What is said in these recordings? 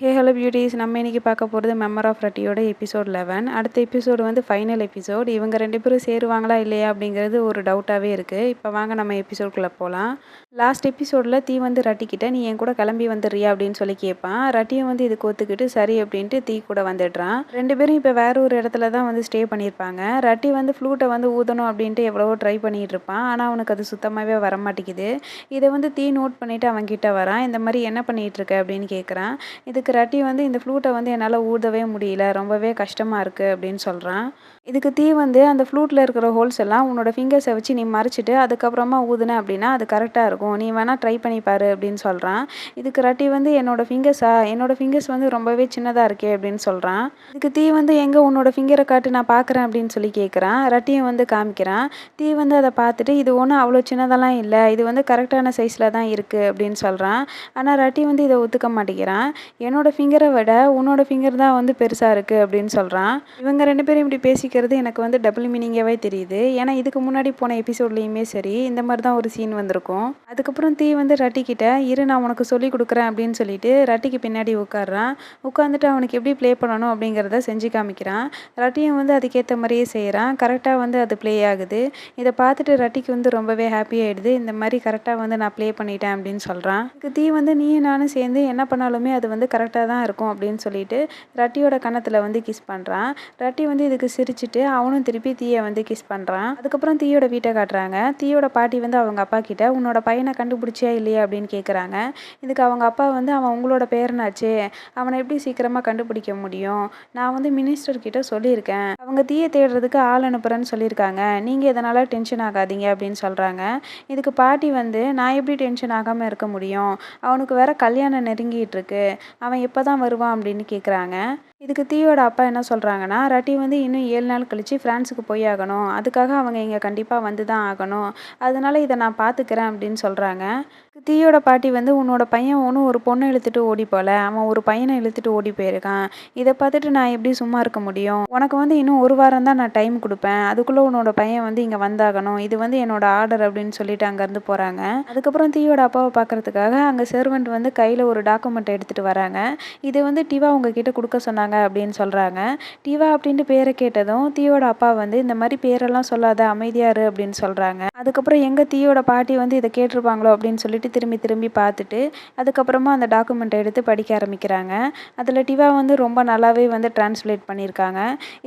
Hey hello beauties நம்ம இன்றைக்கி பார்க்க போகிறது மெமர் ஆஃப் ரட்டியோட எபிசோட் லெவன் அடுத்த எபிசோடு வந்து ஃபைனல் எபிசோட் இவங்க ரெண்டு பேரும் சேருவாங்களா இல்லையா அப்படிங்கிறது ஒரு டவுட்டாகவே இருக்குது இப்போ வாங்க நம்ம எபிசோட்குள்ளே போகலாம் லாஸ்ட் எபிசோடில் தீ வந்து ரட்டிக்கிட்ட. நீ என் கூட கிளம்பி வந்துடுறியா அப்படின்னு சொல்லி கேட்பான் ரட்டியும் வந்து இதுக்கு ஒத்துக்கிட்டு சரி அப்படின்ட்டு தீ கூட வந்துடுறான். ரெண்டு பேரும் இப்போ வேற ஒரு இடத்துல தான் வந்து ஸ்டே பண்ணியிருப்பாங்க. ரட்டி வந்து ஃப்ளூட்டை வந்து ஊதணும் அப்படின்ட்டு எவ்வளவோ ட்ரை பண்ணிகிட்டு இருப்பான். ஆனால் அவனுக்கு அது சுத்தமாகவே வரமாட்டேங்குது. இதை வந்து தீ நோட் பண்ணிவிட்டு அவன் வரான். இந்த மாதிரி என்ன பண்ணிகிட்ருக்க அப்படின்னு கேட்குறான் இதுக்கு ரட்டி வந்து இந்த ஃப்ளூட்டை வந்து என்னால் ஊதவே முடியல. ரொம்பவே கஷ்டமாக இருக்குது அப்படின்னு சொல்கிறான் இதுக்கு தீ வந்து அந்த ஃப்ளூட்டில் இருக்கிற ஹோல்ஸ் எல்லாம் உன்னோட ஃபிங்கர்ஸை வச்சு நீ மறைச்சிட்டு அதுக்கப்புறமா ஊதுன அப்படின்னா அது கரெக்டாக இருக்கும். நீ வேணால் ட்ரை பண்ணி பாரு அப்படின்னு சொல்கிறான் இதுக்கு ரட்டி வந்து என்னோட ஃபிங்கர்ஸா என்னோட ஃபிங்கர்ஸ் வந்து ரொம்பவே சின்னதாக இருக்கே அப்படின்னு சொல்கிறான் இதுக்கு தீ வந்து எங்கே உன்னோட ஃபிங்கரை காட்டு நான் பார்க்குறேன் அப்படின்னு சொல்லி கேட்குறான் ரட்டியும் வந்து காமிக்கிறான். தீ வந்து அதை பார்த்துட்டு இது ஒன்றும் அவ்வளோ சின்னதெல்லாம் இல்லை இது வந்து கரெக்டான சைஸில் தான் இருக்குது அப்படின்னு சொல்கிறான் ஆனால் ரட்டி வந்து இதை ஒத்துக்க மாட்டேங்கிறான். என்னோட ஃபிங்கரை விட உன்னோட ஃபிங்கர் தான் வந்து பெருசாக இருக்குது அப்படின்னு சொல்கிறான் இவங்க ரெண்டு பேரும் இப்படி இருக்கிறது எனக்கு வந்து டபுள் மீனிங்காகவே தெரியுது. ஏன்னா இதுக்கு முன்னாடி போன எபிசோட்லேயுமே சரி இந்த மாதிரி தான் ஒரு சீன் வந்திருக்கும். அதுக்கப்புறம் தீ வந்து ரட்டிக்கிட்ட இரு நான் உனக்கு சொல்லி கொடுக்குறேன் அப்படின்னு சொல்லிட்டு ரட்டிக்கு பின்னாடி உட்காடுறான் உட்காந்துட்டு அவனுக்கு எப்படி ப்ளே பண்ணணும் அப்படிங்கிறத செஞ்சு காமிக்கிறான். ரட்டியும் வந்து அதுக்கேற்ற மாதிரியே செய்கிறான் கரெக்டாக வந்து அது ப்ளே ஆகுது. இதை பார்த்துட்டு ரட்டிக்கு வந்து ரொம்பவே ஹாப்பி ஆகிடுது இந்த மாதிரி கரெக்டாக வந்து நான் ப்ளே பண்ணிட்டேன் அப்படின்னு சொல்கிறான் இதுக்கு தீ வந்து நீயும் நானும் சேர்ந்து என்ன பண்ணாலுமே அது வந்து கரெக்டாக தான் இருக்கும் அப்படின்னு சொல்லிட்டு ரட்டியோட கன்னத்தில் வந்து கிஸ் பண்ணுறான் ரட்டி வந்து இதுக்கு சிரிச்சிட்டு அவனும் திருப்பி தீயை வந்து கிஸ் பண்ணுறான் அதுக்கப்புறம் தீயோட வீட்டை காட்டுறாங்க. தீயோட பாட்டி வந்து அவங்க அப்பா கிட்ட உன்னோட பையனை கண்டுபிடிச்சியா இல்லையா? அப்படின்னு கேட்குறாங்க இதுக்கு அவங்க அப்பா வந்து அவன் உங்களோட பேரனாச்சு. அவனை எப்படி சீக்கிரமாக கண்டுபிடிக்க முடியும்? நான் வந்து மினிஸ்டர் கிட்ட சொல்லியிருக்கேன். அவங்க தீயை தேடுறதுக்கு ஆள் அனுப்புகிறேன்னு சொல்லியிருக்காங்க. நீங்கள் இதனால் டென்ஷன் ஆகாதீங்க? அப்படின்னு சொல்கிறாங்க இதுக்கு பாட்டி வந்து நான் எப்படி டென்ஷன் ஆகாமல் இருக்க முடியும்? அவனுக்கு வேற கல்யாணம் நெருங்கிட்டு இருக்கு. அவன் எப்போ தான் வருவான்? அப்படின்னு கேட்குறாங்க இதுக்கு தீயோட அப்பா என்ன சொல்கிறாங்கன்னா ரட்டி வந்து இன்னும் ஏழு நாள் கழித்து ஃப்ரான்ஸுக்கு போய் ஆகணும். அதுக்காக அவங்க இங்கே கண்டிப்பாக வந்து தான் ஆகணும். அதனால இதை நான் பார்த்துக்கிறேன் அப்படின்னு சொல்கிறாங்க தீயோட பாட்டி வந்து உன்னோட பையன் ஒன்றும் ஒரு பொண்ணை இழுத்துட்டு ஓடி போல. அவன் ஒரு பையனை இழுத்துட்டு ஓடி போயிருக்கான். இதை பார்த்துட்டு நான் எப்படி சும்மா இருக்க முடியும்? உனக்கு வந்து இன்னும் ஒரு வாரம் தான் நான் டைம் கொடுப்பேன். அதுக்குள்ளே உன்னோட பையன் வந்து இங்கே வந்தாகணும். இது வந்து என்னோட ஆர்டர் அப்படின்னு சொல்லிட்டு அங்கேருந்து போகிறாங்க அதுக்கப்புறம் தீயோட அப்பாவை பார்க்கறதுக்காக அங்கே சர்வெண்ட் வந்து கையில் ஒரு டாக்குமெண்ட் எடுத்துகிட்டு வராங்க. இதை வந்து டிவா உங்ககிட்ட கொடுக்க சொன்னாங்க அப்படின்னு சொல்கிறாங்க டிவா அப்படின்ட்டு பேரை கேட்டதும் தீயோட அப்பா வந்து இந்த மாதிரி பேரெல்லாம் சொல்லாத அமைதியாரு அப்படின்னு சொல்கிறாங்க அதுக்கப்புறம் எங்கள் தீயோட பாட்டி வந்து இதை கேட்டிருப்பாங்களோ அப்படின்னு சொல்லிட்டு திரும்பி திரும்பி பார்த்துட்டு அதுக்கப்புறமா அந்த டாக்குமெண்ட்டை எடுத்து படிக்க ஆரம்பிக்கிறாங்க. அதில் டிவா வந்து ரொம்ப நல்லாவே வந்து டிரான்ஸ்லேட் பண்ணியிருக்காங்க.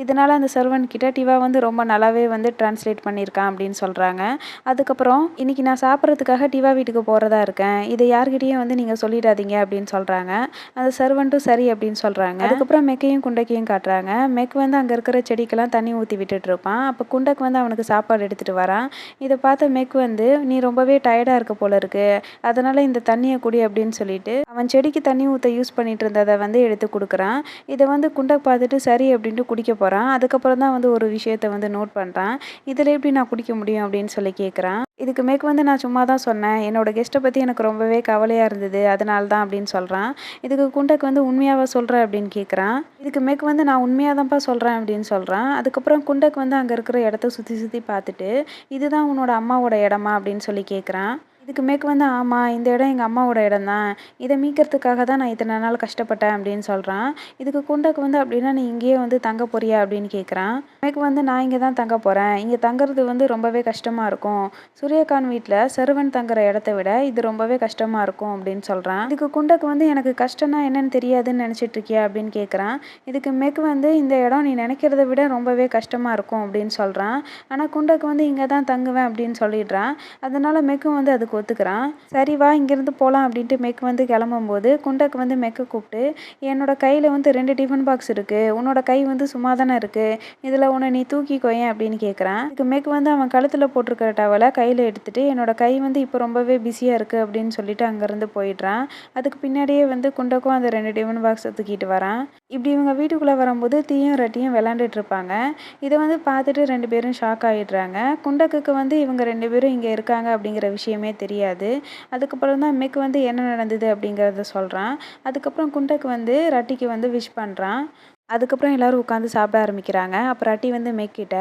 இதனால் அந்த சர்வன் கிட்ட டிவா வந்து ரொம்ப நல்லாவே வந்து டிரான்ஸ்லேட் பண்ணியிருக்கான் அப்படின்னு சொல்கிறாங்க அதுக்கப்புறம் இன்னைக்கு நான் சாப்பிட்றதுக்காக டிவா வீட்டுக்கு போகிறதா இருக்கேன். இதை யார்கிட்டயும் வந்து நீங்கள் சொல்லிடாதீங்க அப்படின்னு சொல்கிறாங்க அந்த சர்வன்ட்டும் சரி அப்படின்னு சொல்கிறாங்க அதுக்கப்புறம் மெக்கையும் குண்டைக்கையும் காட்டுறாங்க. மெக் வந்து அங்கே இருக்கிற செடிக்கெல்லாம் தண்ணி ஊற்றி விட்டுட்டு இருப்பான். அப்போ குண்டக் வந்து அவனுக்கு சாப்பாடு எடுத்துகிட்டு வரான். இதை பார்த்த மெக் வந்து நீ ரொம்பவே டயர்டாக இருக்க போல இருக்கு. அதனால் இந்த தண்ணியை குடி அப்படின்னு சொல்லிட்டு அவன் செடிக்கு தண்ணி ஊற்ற யூஸ் பண்ணிட்டு இருந்ததை வந்து எடுத்து கொடுக்குறான். இதை வந்து குண்டை பார்த்துட்டு சரி அப்படின்ட்டு குடிக்க போகிறான் அதுக்கப்புறம் தான் வந்து ஒரு விஷயத்த வந்து நோட் பண்ணுறான் இதில் எப்படி நான் குடிக்க முடியும் அப்படின்னு சொல்லி கேட்குறான் இதுக்கு மேற்கு வந்து நான் சும்மா தான் சொன்னேன். என்னோட கெஸ்ட்டை பற்றி எனக்கு ரொம்பவே கவலையாக இருந்தது. அதனால தான் அப்படின்னு சொல்கிறான் இதுக்கு குண்டக் வந்து உண்மையாவா சொல்கிற அப்படின்னு கேட்குறான் இதுக்கு மேற்கு வந்து நான் உண்மையாக தான்ப்பா சொல்கிறேன் அப்படின்னு சொல்கிறான் அதுக்கப்புறம் குண்டக் வந்து அங்கே இருக்கிற இடத்த சுற்றி சுற்றி பார்த்துட்டு இதுதான் உன்னோட அம்மாவோட இடமா? அப்படின்னு சொல்லி கேட்குறான் இதுக்கு மேற்கு வந்து ஆமாம் இந்த இடம் எங்கள் அம்மாவோட இடம் தான் இதை மீட்கிறதுக்காக தான் நான் இத்தனை நாள் கஷ்டப்பட்டேன் அப்படின்னு சொல்கிறான் இதுக்கு குண்டக்கு வந்து அப்படின்னா நீ இங்கேயே வந்து தங்க போறியா? அப்படின்னு கேட்குறான் மேற்கு வந்து நான் இங்கே தான் தங்க போகிறேன் இங்கே தங்குறது வந்து ரொம்பவே கஷ்டமாக இருக்கும். சூரியகான் வீட்டில் சருவன் தங்குற இடத்த விட இது ரொம்பவே கஷ்டமாக இருக்கும் அப்படின்னு சொல்கிறான் இதுக்கு குண்டக்கு வந்து எனக்கு கஷ்டம்னா என்னன்னு தெரியாதுன்னு நினச்சிட்டு இருக்கியா? அப்படின்னு கேட்குறான் இதுக்கு மேற்கு வந்து இந்த இடம் நீ நினைக்கிறத விட ரொம்பவே கஷ்டமாக இருக்கும் அப்படின்னு சொல்கிறான் ஆனால் குண்டக்கு வந்து இங்கே தான் தங்குவேன் அப்படின்னு சொல்லிடுறான். அதனால மெக்கும் வந்து அதுக்கு ஒத்துக்கிறான். சரி வா இங்கேருந்து போகலாம் அப்படின்ட்டு மெக் வந்து கிளம்பும்போது குண்டக்கு வந்து மெக்கை கூப்பிட்டு என்னோட கையில் வந்து ரெண்டு டிஃபன் பாக்ஸ் இருக்குது உன்னோட கை வந்து சும்மா தானே இருக்குது இதில் உன்னை நீ தூக்கிக்கோயேன் அப்படின்னு கேட்குறான் இதுக்கு மெக் வந்து அவன் கழுத்தில் போட்டிருக்கிற டவலை கையில் எடுத்துட்டு என்னோட கை வந்து இப்போ ரொம்பவே பிஸியாக இருக்குது அப்படின்னு சொல்லிட்டு அங்கேருந்து போயிடுறான். அதுக்கு பின்னாடியே வந்து குண்டக்கும் அந்த ரெண்டு டிஃபன் பாக்ஸை தூக்கிட்டு வரான். இப்படி இவங்க வீட்டுக்குள்ளே வரும்போது தீயும் ரட்டியும் விளாண்டுட்டு இருப்பாங்க இதை வந்து பார்த்துட்டு ரெண்டு பேரும் ஷாக் ஆகிடுறாங்க குண்டக்குக்கு வந்து இவங்க ரெண்டு பேரும் இங்கே இருக்காங்க அப்படிங்கிற விஷயமே தெரியாது. அதுக்கப்புறம் தான் மெக் வந்து என்ன நடந்தது அப்படிங்கிறத சொல்கிறான் அதுக்கப்புறம் குண்டக்கு வந்து ரட்டிக்கு வந்து விஷ் பண்ணுறான் அதுக்கப்புறம் எல்லோரும் உட்காந்து சாப்பிட ஆரம்பிக்கிறாங்க. அப்புறம் அட்டி வந்து மெக்கிட்ட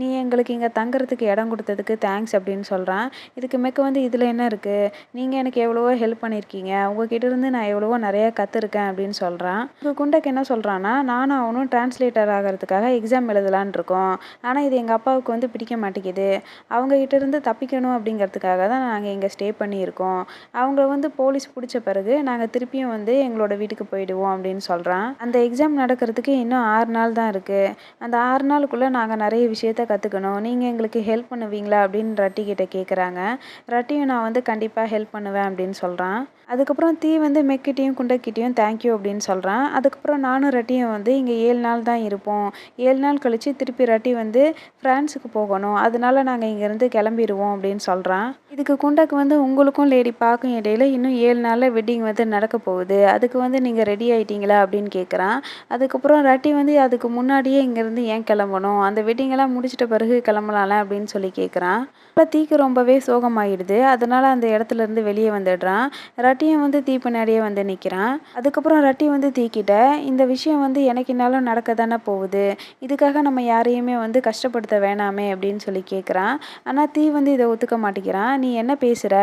நீ எங்களுக்கு இங்கே தங்குறதுக்கு இடம் கொடுத்ததுக்கு தேங்க்ஸ் அப்படின்னு சொல்கிறான் இதுக்கு மெக்க வந்து இதில் என்ன இருக்குது நீங்கள் எனக்கு எவ்வளவோ ஹெல்ப் பண்ணியிருக்கீங்க உங்ககிட்ட இருந்து நான் எவ்வளவோ நிறையா கற்றுருக்கேன் அப்படின்னு சொல்கிறான் இப்போ குண்டக்கு என்ன சொல்கிறான்னா நானும் அவனும் டிரான்ஸ்லேட்டர் ஆகிறதுக்காக எக்ஸாம் எழுதலான் இருக்கோம். ஆனால் இது எங்கள் அப்பாவுக்கு வந்து பிடிக்க மாட்டேங்குது. அவங்ககிட்ட இருந்து தப்பிக்கணும் அப்படிங்கிறதுக்காக தான் நாங்கள் இங்கே ஸ்டே பண்ணியிருக்கோம். அவங்க வந்து போலீஸ் பிடிச்ச பிறகு நாங்கள் திருப்பியும் வந்து எங்களோட வீட்டுக்கு போயிடுவோம் அப்படின்னு சொல்கிறான் அந்த எக்ஸாம் நடக்கிறதுக்கு இன்னும் ஆறு நாள் தான் இருக்குது அந்த ஆறு நாளுக்குள்ளே நாங்கள் நிறைய விஷயத்த கற்றுக்கணும் நீங்கள் எங்களுக்கு ஹெல்ப் பண்ணுவீங்களா? அப்படின்னு ரட்டி கிட்ட கேட்குறாங்க ரட்டியும் நான் வந்து கண்டிப்பாக ஹெல்ப் பண்ணுவேன் அப்படின்னு சொல்கிறான் அதுக்கப்புறம் தீ வந்து மெக்கிட்டையும் குண்டக்கிட்டையும் தேங்க்யூ அப்படின்னு சொல்கிறான் அதுக்கப்புறம் நானும் ரட்டியும் வந்து இங்கே ஏழு நாள் தான் இருப்போம். ஏழு நாள் கழித்து திருப்பி ரட்டி வந்து ஃப்ரான்ஸுக்கு போகணும். அதனால நாங்கள் இங்கேருந்து கிளம்பிடுவோம் அப்படின்னு சொல்கிறான் இதுக்கு குண்டக்கு வந்து உங்களுக்கும் லேடி பார்க்கும் இடையில இன்னும் ஏழு நாளில் வெட்டிங் வந்து நடக்க போகுது. அதுக்கு வந்து நீங்கள் ரெடி ஆகிட்டீங்களா அப்படின்னு கேட்குறான் அதுக்கப்புறம் ரட்டி வந்து அதுக்கு முன்னாடியே இங்கேருந்து ஏன் கிளம்பணும்? அந்த வெட்டிங்கெல்லாம் முடிச்சிட்ட பிறகு கிளம்பலாம்ல அப்படின்னு சொல்லி கேட்குறான் இப்போ தீக்கு ரொம்பவே சோகமாயிடுது. அதனால் அந்த இடத்துலேருந்து வெளியே வந்துடுறான். ரட்டியும் வந்து தீ பின்னாடியே வந்து நிற்கிறான் அதுக்கப்புறம் ரட்டி வந்து தீக்கிட்ட. இந்த விஷயம் வந்து எனக்கு என்னாலும் நடக்க தானே போகுது. இதுக்காக நம்ம யாரையுமே வந்து கஷ்டப்படுத்த வேணாமே அப்படின்னு சொல்லி கேட்குறான் ஆனால் தீ வந்து இதை ஒத்துக்க மாட்டேங்கிறான். நீ என்ன பேசுகிற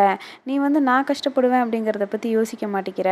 நீ வந்து நான் கஷ்டப்படுவேன் அப்படிங்கிறத பற்றி யோசிக்க மாட்டேங்கிற.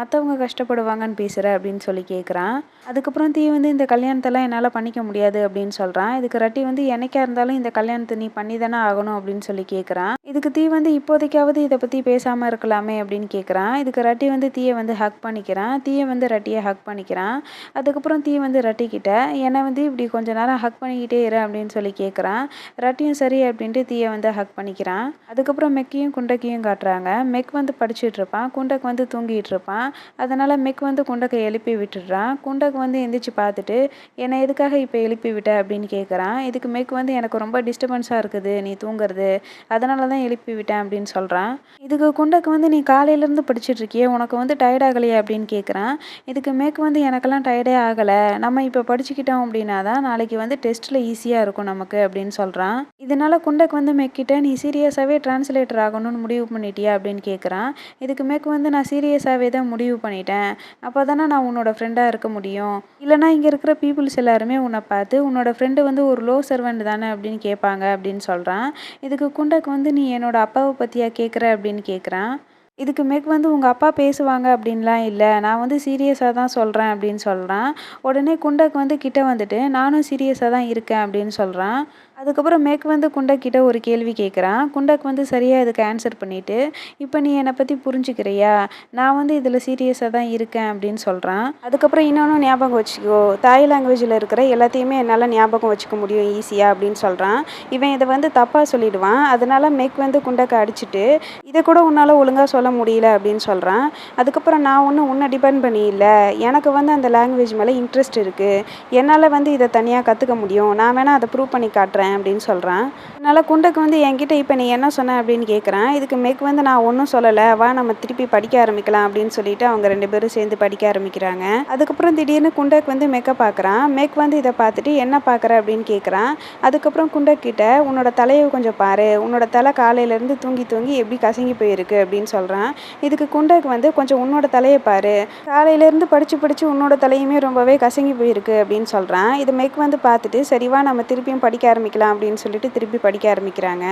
மற்றவங்க கஷ்டப்படுவாங்கன்னு பேசுகிற அப்படின்னு சொல்லி கேட்குறான் அதுக்கப்புறம் தீ வந்து இந்த கல்யாணத்தெல்லாம் என்னால் பண்ணிக்க முடியாது அப்படின்னு சொல்கிறான் இதுக்கு ரட்டி வந்து எனக்கா இருந்தாலும் இந்த கல்யாணத்தை நீ பண்ணி தானே ஆகணும் அப்படின்னு சொல்லி கேட்குறான் இதுக்கு தீ வந்து இப்போதைக்காவது இதை பற்றி பேசாமல் இருக்கலாமே அப்படின்னு கேட்குறான் இதுக்கு ரட்டி வந்து தீயை வந்து ஹக் பண்ணிக்கிறான். தீயை வந்து ரட்டியை ஹக் பண்ணிக்கிறான். அதுக்கப்புறம் தீ வந்து ரட்டிக்கிட்ட என்னை வந்து இப்படி கொஞ்ச நேரம் ஹக் பண்ணிக்கிட்டே இரு அப்படின்னு சொல்லி கேட்குறான் ரட்டியும் சரி அப்படின்ட்டு தீயை வந்து ஹக் பண்ணிக்கிறான். அதுக்கப்புறம் மெக்கையும் குண்டக்கையும் காட்டுறாங்க. மெக் வந்து படிச்சுட்டு இருப்பான். குண்டக் வந்து தூங்கிட்டு இருப்பான். அதனால் மெக் வந்து குண்டக்கை எழுப்பி விட்டுடுறான். குண்டக் வந்து எந்திரிச்சு பார்த்துட்டு என்னை எதுக்காக இப்போ எழுப்பி விட்ட? அப்படின்னு கேட்குறான் இதுக்கு மெக் வந்து எனக்கு ரொம்ப டிஸ்டர்பன்ஸாக இருக்குது. நீ வருது அதனால தான் எழுப்பி விட்டேன் அப்படின்னு சொல்கிறான் இதுக்கு குண்டக்கு வந்து நீ காலையிலேருந்து படிச்சுட்ருக்கியே உனக்கு வந்து டயர்ட் ஆகலையே? அப்படின்னு கேட்குறான் இதுக்கு மேற்கு வந்து எனக்கெல்லாம் டயர்டே ஆகலை. நம்ம இப்போ படிச்சுக்கிட்டோம் அப்படின்னா தான் நாளைக்கு வந்து டெஸ்ட்டில் ஈஸியாக இருக்கும் நமக்கு அப்படின்னு சொல்கிறான் இதனால் குண்டக்கு வந்து மெக்கிட்ட நீ சீரியஸாகவே டிரான்ஸ்லேட்டர் ஆகணும்னு முடிவு பண்ணிட்டியா? அப்படின்னு கேட்குறான் இதுக்கு மேற்கு வந்து நான் சீரியஸாகவே தான் முடிவு பண்ணிட்டேன். அப்போ தானே நான் உன்னோட ஃப்ரெண்டாக இருக்க முடியும். இல்லைனா இங்கே இருக்கிற பீப்புள்ஸ் எல்லாருமே உன்னை பார்த்து உன்னோட ஃப்ரெண்டு வந்து ஒரு லோ சர்வெண்ட் தானே அப்படின்னு கேட்பாங்க அப்படின்னு சொல்கிறான் இதுக்கு குண்டக்கு வந்து நீ என்னோட அப்பாவை பற்றியா கேட்குற அப்படின்னு கேட்குறான் இதுக்கு மேக் வந்து உங்கள் அப்பா பேசுவாங்க அப்படின்லாம் இல்லை. நான் வந்து சீரியஸாக தான் சொல்கிறேன் அப்படின்னு சொல்கிறான் உடனே குண்டக் வந்து கிட்ட வந்துட்டு நானும் சீரியஸாக தான் இருக்கேன் அப்படின்னு சொல்கிறான் அதுக்கப்புறம் மேக் வந்து குண்டக்கிட்ட ஒரு கேள்வி கேட்குறான் குண்டக் வந்து சரியாக இதுக்கு ஆன்சர் பண்ணிவிட்டு இப்போ நீ என்னை பற்றி புரிஞ்சுக்கிறியா? நான் வந்து இதில் சீரியஸாக தான் இருக்கேன் அப்படின்னு சொல்கிறான் அதுக்கப்புறம் இன்னொன்று ஞாபகம் வச்சுக்கோ தாய் லாங்குவேஜில் இருக்கிற எல்லாத்தையுமே என்னால் ஞாபகம் வச்சுக்க முடியும் ஈஸியாக அப்படின்னு சொல்கிறான் இவன் இதை வந்து தப்பாக சொல்லிடுவான். அதனால் மேக் வந்து குண்டக்கை அடிச்சுட்டு இதை கூட உன்னால் ஒழுங்காக சொல்ல முடியல அப்படின்னு சொல்கிறான் அதுக்கப்புறம் நான் ஒன்றும் உன்னை டிபெண்ட் பண்ணி இல்லை எனக்கு வந்து அந்த லாங்குவேஜ் மேலே இன்ட்ரெஸ்ட் இருக்குது என்னால் வந்து இதை தனியாக கற்றுக்க முடியும். நான் வேணால் அதை ப்ரூவ் பண்ணி காட்டுறேன். அப்படின்னு சொல்கிறான் அதனால் குண்டக்கு வந்து என்கிட்ட இப்போ நீ என்ன சொன்ன? அப்படின்னு கேட்குறான் இதுக்கு மேக் வந்து நான் ஒன்றும் சொல்லலை. வா நம்ம திருப்பி படிக்க ஆரம்பிக்கலாம் அப்படின்னு சொல்லிட்டு அவங்க ரெண்டு பேரும் சேர்ந்து படிக்க ஆரம்பிக்கிறாங்க. அதுக்கப்புறம் திடீர்னு குண்டக் வந்து மேக்கை பார்க்குறான் மேக் வந்து இதை பார்த்துட்டு என்ன பார்க்குற அப்படின்னு கேட்குறான் அதுக்கப்புறம் குண்டக் கிட்ட உன்னோட தலையை கொஞ்சம் பாரு. உன்னோட தலை காலையிலேருந்து தூங்கி தூங்கி எப்படி கசங்கி போயிருக்கு? அப்படின்னு சொல்கிறான் இதுக்கு குண்டக் வந்து கொஞ்சம் உன்னோட தலையை பாரு. காலையிலேருந்து படித்து படித்து உன்னோட தலையுமே ரொம்பவே கசங்கி போயிருக்கு. அப்படின்னு சொல்கிறான் இது மேக் வந்து பார்த்துட்டு சரிவா நம்ம திருப்பியும் படிக்க படிக்கலாம் அப்படின்னு சொல்லிட்டு திருப்பி படிக்க ஆரம்பிக்கிறாங்க.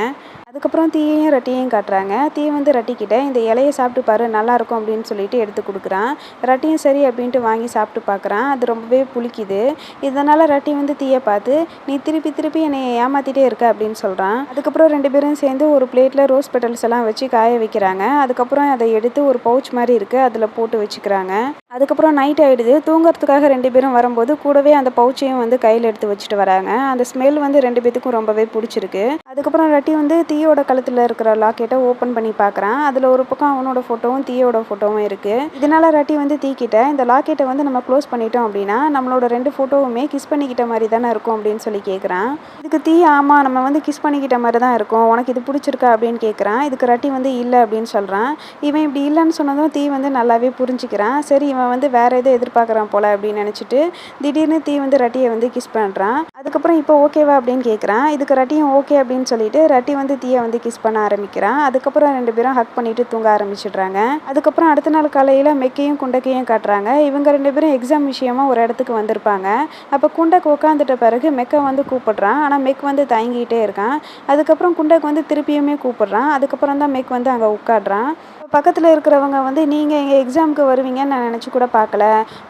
அதுக்கப்புறம் தீயையும் ரட்டியையும் காட்டுறாங்க. தீ வந்து ரட்டிக்கிட்ட இந்த இலையை சாப்பிட்டு பாரு நல்லாயிருக்கும் அப்படின்னு சொல்லிட்டு எடுத்து கொடுக்குறான். ரட்டியும் சரி அப்படின்ட்டு வாங்கி சாப்பிட்டு பார்க்குறான். அது ரொம்பவே புளிக்குது. இதனால் ரட்டி வந்து தீயை பார்த்து நீ திருப்பி திருப்பி என்னை ஏமாற்றிட்டே இருக்க அப்படின்னு சொல்கிறான் அதுக்கப்புறம் ரெண்டு பேரும் சேர்ந்து ஒரு பிளேட்டில் ரோஸ் பெட்டல்ஸ் எல்லாம் வச்சு காய வைக்கிறாங்க. அதுக்கப்புறம் அதை எடுத்து ஒரு பவுச் மாதிரி இருக்குது அதில் போட்டு வச்சுக்கிறாங்க. அதுக்கப்புறம் நைட் ஆகிடுது தூங்குறதுக்காக ரெண்டு பேரும் வரும்போது கூடவே அந்த பவுச்சையும் வந்து கையில் எடுத்து வச்சுட்டு வராங்க. அந்த ஸ்மெல் வந்து ரெண்டு பேத்துக்கும் ரொம்பவே பிடிச்சிருக்கு. அதுக்கப்புறம் ரட்டி வந்து தீயோட கழுத்தில் இருக்கிற லாக்கெட்டை ஓப்பன் பண்ணி பார்க்குறான் அதில் ஒரு பக்கம் அவனோட ஃபோட்டோவும் தீயோட ஃபோட்டோவும் இருக்குது இதனால ரட்டி வந்து தீக்கிட்ட. இந்த லாக்கெட்டை வந்து நம்ம க்ளோஸ் பண்ணிட்டோம் அப்படின்னா நம்மளோட ரெண்டு ஃபோட்டோவுமே கிஸ் பண்ணிக்கிட்ட மாதிரி தானே இருக்கும் அப்படின்னு சொல்லி கேட்குறான் இதுக்கு தீ ஆமாம் நம்ம வந்து கிஸ் பண்ணிக்கிட்ட மாதிரி தான் இருக்கும். உனக்கு இது பிடிச்சிருக்கா அப்படின்னு கேட்குறான் இதுக்கு ரட்டி வந்து இல்லை அப்படின்னு சொல்கிறான் இவன் இப்படி இல்லைன்னு சொன்னதும் தீ வந்து நல்லாவே புரிஞ்சுக்கிறான். சரி இவன் வந்து வேற எதை எதிர்பார்க்குறான் போல அப்படின்னு நினச்சிட்டு திடீர்னு தீ வந்து ரட்டியை வந்து கிஸ் பண்ணுறான் அதுக்கப்புறம் இப்போ ஓகேவா அப்படின்னு கேட்குறான் இதுக்கு ரட்டியும் ஓகே அப்படின்னு சொல்லிட்டு ரட்டி வந்து தீயை வந்து கிஸ் பண்ண ஆரம்பிக்கிறான். அதுக்கப்புறம் ரெண்டு பேரும் ஹக் பண்ணிட்டு தூங்க ஆரம்பிச்சிடுறாங்க. அதுக்கப்புறம் அடுத்த நாள் காலையில் மெக்கையும் குண்டக்கையும் காட்டுறாங்க. இவங்க ரெண்டு பேரும் எக்ஸாம் விஷயமா ஒரு இடத்துக்கு வந்திருப்பாங்க. அப்போ குண்டக்கு உட்காந்துட்ட பிறகு மெக்கை வந்து கூப்பிடுறான். ஆனால் மெக் வந்து தயங்கிட்டே இருக்கான். அதுக்கப்புறம் குண்டக்கு வந்து திருப்பியுமே கூப்பிடுறான். அதுக்கப்புறம் தான் மெக் வந்து அங்கே உட்காடுறான் பக்கத்தில் இருக்கிறவங்க வந்து நீங்கள் எங்கள் எக்ஸாமுக்கு வருவீங்கன்னு நான் நினச்சி கூட பார்க்கல.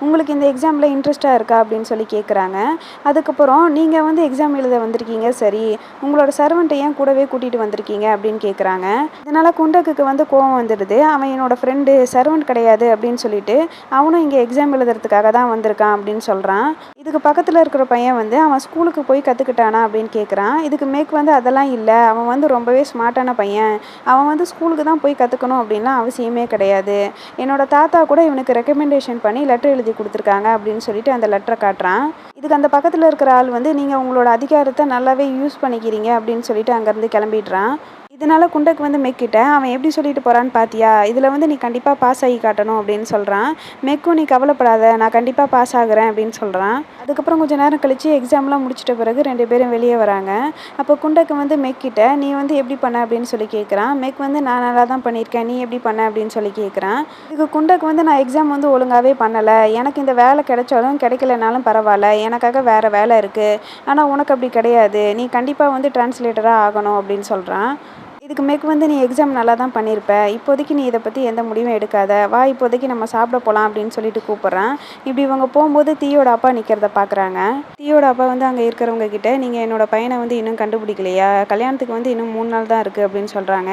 உங்களுக்கு இந்த எக்ஸாமில் இன்ட்ரெஸ்ட்டாக இருக்கா? அப்படின்னு சொல்லி கேட்குறாங்க அதுக்கப்புறம் நீங்கள் வந்து எக்ஸாம் எழுத வந்திருக்கீங்க சரி. உங்களோட சர்வெண்ட்டை ஏன் கூடவே கூட்டிகிட்டு வந்திருக்கீங்க? அப்படின்னு கேட்குறாங்க இதனால் குண்டக்குக்கு வந்து கோவம் வந்துடுது. அவன் என்னோடய ஃப்ரெண்டு சர்வெண்ட் கிடையாது அப்படின்னு சொல்லிட்டு அவனும் இங்கே எக்ஸாம் எழுதுறதுக்காக தான் வந்திருக்கான் அப்படின்னு சொல்கிறான் இதுக்கு பக்கத்தில் இருக்கிற பையன் வந்து அவன் ஸ்கூலுக்கு போய் கற்றுக்கிட்டானா அப்படின்னு கேட்குறான் இதுக்கு மேக் வந்து அதெல்லாம் இல்லை. அவன் வந்து ரொம்பவே ஸ்மார்ட்டான பையன். அவன் வந்து ஸ்கூலுக்கு தான் போய் கற்றுக்கணும் அப்படின்னு அப்படின்லாம் அவசியமே கிடையாது. என்னோட தாத்தா கூட இவனுக்கு ரெக்கமெண்டேஷன் பண்ணி லெட்டர் எழுதி கொடுத்துருக்காங்க அப்படின்னு சொல்லிட்டு அந்த லெட்டரை காட்டுறான். இதுக்கு அந்த பக்கத்தில் இருக்கிற ஆள் வந்து நீங்கள் உங்களோட அதிகாரத்தை நல்லாவே யூஸ் பண்ணிக்கிறீங்க அப்படின்னு சொல்லிட்டு அங்கேருந்து கிளம்பிடுறான். இதனால குண்டக்கு வந்து மெக்கிட்ட அவன் எப்படி சொல்லிட்டு போகிறான்னு பார்த்தியா இதில் வந்து நீ கண்டிப்பாக பாஸ் ஆகி காட்டணும் அப்படின்னு சொல்கிறான் மெக்கும் நீ கவலைப்படாத நான் கண்டிப்பாக பாஸ் ஆகுறேன் அப்படின்னு சொல்கிறான் அதுக்கப்புறம் கொஞ்சம் நேரம் கழித்து எக்ஸாம்லாம் முடிச்சிட்ட பிறகு ரெண்டு பேரும் வெளியே வராங்க. அப்போ குண்டக்கு வந்து மெக்கிட்ட நீ வந்து எப்படி பண்ண? அப்படின்னு சொல்லி கேட்குறான் மெக் வந்து நான் நல்லா தான் பண்ணியிருக்கேன். நீ எப்படி பண்ண? அப்படின்னு சொல்லி கேட்குறான் இதுக்கு குண்டக்கு வந்து நான் எக்ஸாம் வந்து ஒழுங்காகவே பண்ணலை. எனக்கு இந்த வேலை கிடைச்சாலும் கிடைக்கலனாலும் பரவாயில்ல. எனக்காக வேறு வேலை இருக்குது ஆனால் உனக்கு அப்படி கிடையாது. நீ கண்டிப்பாக வந்து டிரான்ஸ்லேட்டராக ஆகணும் அப்படின்னு சொல்கிறான் இதுக்கு மேற்கு வந்து நீ எக்ஸாம் நல்லா தான் பண்ணியிருப்ப இப்போதைக்கு நீ இதை பற்றி எந்த முடிவும் எடுக்காத. வா இப்போதைக்கு நம்ம சாப்பிட போகலாம் அப்படின்னு சொல்லிட்டு கூப்பிட்றான். இப்படி இவங்க போகும்போது தீயோட அப்பா நிற்கிறத பார்க்குறாங்க. தீயோட அப்பா வந்து அங்கே இருக்கிறவங்க கிட்ட நீங்கள் என்னோட பையனை வந்து இன்னும் கண்டுபிடிக்கலையா? கல்யாணத்துக்கு வந்து இன்னும் மூணு நாள் தான் இருக்குது அப்படின்னு சொல்கிறாங்க